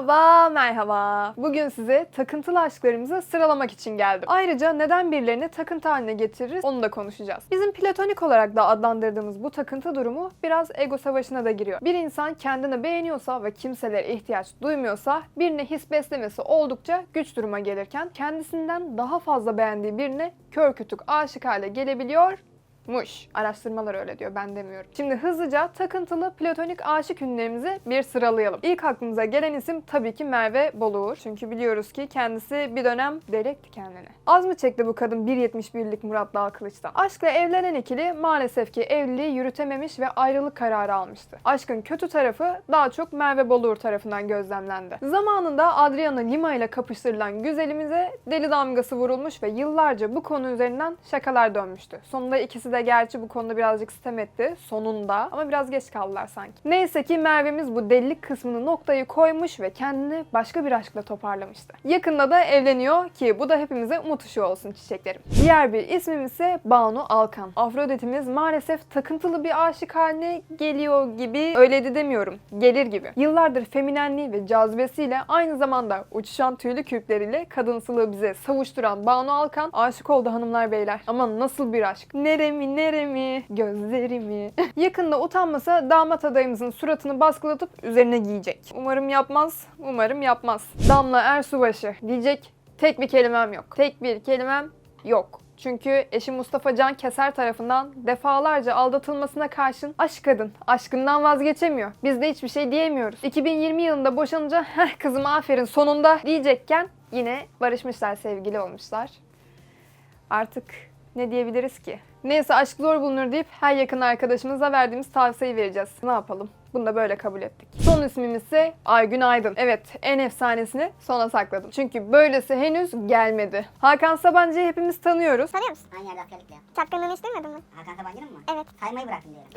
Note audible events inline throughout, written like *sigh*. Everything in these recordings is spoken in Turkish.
Merhaba, merhaba. Bugün size takıntılı aşklarımızı sıralamak için geldim. Ayrıca neden birilerini takıntı haline getiririz onu da konuşacağız. Bizim platonik olarak da adlandırdığımız bu takıntı durumu biraz ego savaşına da giriyor. Bir insan kendini beğeniyorsa ve kimselere ihtiyaç duymuyorsa birine his beslemesi oldukça güç duruma gelirken kendisinden daha fazla beğendiği birine kör kütük aşık hale gelebiliyor Muş. Araştırmalar öyle diyor ben demiyorum. Şimdi hızlıca takıntılı platonik aşık ünlerimizi bir sıralayalım. İlk aklımıza gelen isim tabii ki Merve Boluğur. Çünkü biliyoruz ki kendisi bir dönem delekti kendini. Az mı çekti bu kadın 1.71'lik Murat Dalkılıç'tan? Aşkla evlenen ikili maalesef ki evliliği yürütememiş ve ayrılık kararı almıştı. Aşkın kötü tarafı daha çok Merve Boluğur tarafından gözlemlendi. Zamanında Adriana Lima ile kapıştırılan güzelimize deli damgası vurulmuş ve yıllarca bu konu üzerinden şakalar dönmüştü. Sonunda ikisi de gerçi bu konuda birazcık sitem etti sonunda ama biraz geç kaldılar sanki. Neyse ki Merve'miz bu delilik kısmını noktayı koymuş ve kendini başka bir aşkla toparlamıştı. Yakında da evleniyor ki bu da hepimize umut ışığı olsun çiçeklerim. Diğer bir ismim ise Banu Alkan. Afroditimiz maalesef takıntılı bir aşık haline geliyor gibi öyle de demiyorum. Gelir gibi. Yıllardır feminenliği ve cazibesiyle aynı zamanda uçuşan tüylü kürkleriyle kadınsılığı bize savuşturan Banu Alkan aşık oldu hanımlar beyler. Ama nasıl bir aşk? Neremi neremi gözlerimi. *laughs* Yakında utanmasa damat adayımızın suratını baskılatıp üzerine giyecek. Umarım yapmaz, umarım yapmaz. Damla Ersubaşı diyecek tek bir kelimem yok. Tek bir kelimem yok. Çünkü eşi Mustafa Can Keser tarafından defalarca aldatılmasına karşın aşk kadın, aşkından vazgeçemiyor. Biz de hiçbir şey diyemiyoruz. 2020 yılında boşanınca heh kızım aferin sonunda diyecekken yine barışmışlar, sevgili olmuşlar. Artık ne diyebiliriz ki? Neyse aşk zor bulunur deyip her yakın arkadaşımıza verdiğimiz tavsiyeyi vereceğiz. Ne yapalım? Bunu da böyle kabul ettik. Son ismimiz ise Aygün Aydın. Evet en efsanesini sona sakladım. Çünkü böylesi henüz gelmedi. Hakan Sabancı'yı hepimiz tanıyoruz. Tanıyor musun? Aynı yerde askerlikle. Çapkınlığını istemedin mi? Hakan Sabancı'nın mı? Evet. Saymayı bıraktım diyelim.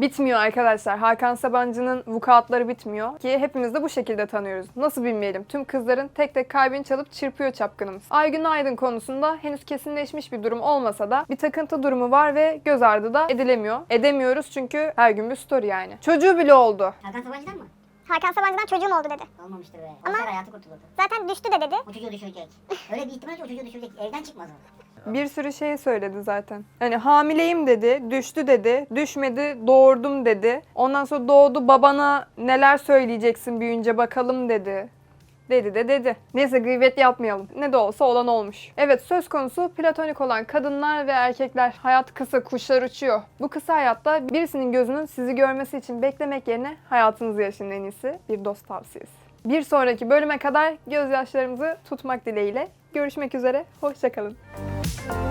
Bitmiyor arkadaşlar. Hakan Sabancı'nın vukuatları bitmiyor. Ki hepimiz de bu şekilde tanıyoruz. Nasıl bilmeyelim? Tüm kızların tek tek kalbini çalıp çırpıyor çapkınımız. Aygün Aydın konusunda henüz kesinleşmiş bir durum olmasa da bir takıntı durumu var ve göz ardı da edilemiyor. Edemiyoruz çünkü her gün bir story yani. Çocuğu bile oldu. Hakan Sabancı'dan mı? Hakan Sabancı'dan çocuğum oldu dedi. Olmamıştır be. Ama- hayatı kurtulurdu. Zaten düştü de dedi. O çocuğu düşürecek. Öyle bir ihtimal ki o çocuğu düşürecek. Evden çıkmaz o. Bir sürü şey söyledi zaten. Hani hamileyim dedi, düştü dedi, düşmedi, doğurdum dedi. Ondan sonra doğdu babana neler söyleyeceksin büyüyünce bakalım dedi. Dedi de dedi. Neyse gıybet yapmayalım. Ne de olsa olan olmuş. Evet söz konusu platonik olan kadınlar ve erkekler. Hayat kısa, kuşlar uçuyor. Bu kısa hayatta birisinin gözünün sizi görmesi için beklemek yerine hayatınızı yaşayın en iyisi. Bir dost tavsiyesi. Bir sonraki bölüme kadar gözyaşlarımızı tutmak dileğiyle. Görüşmek üzere. Hoşçakalın. you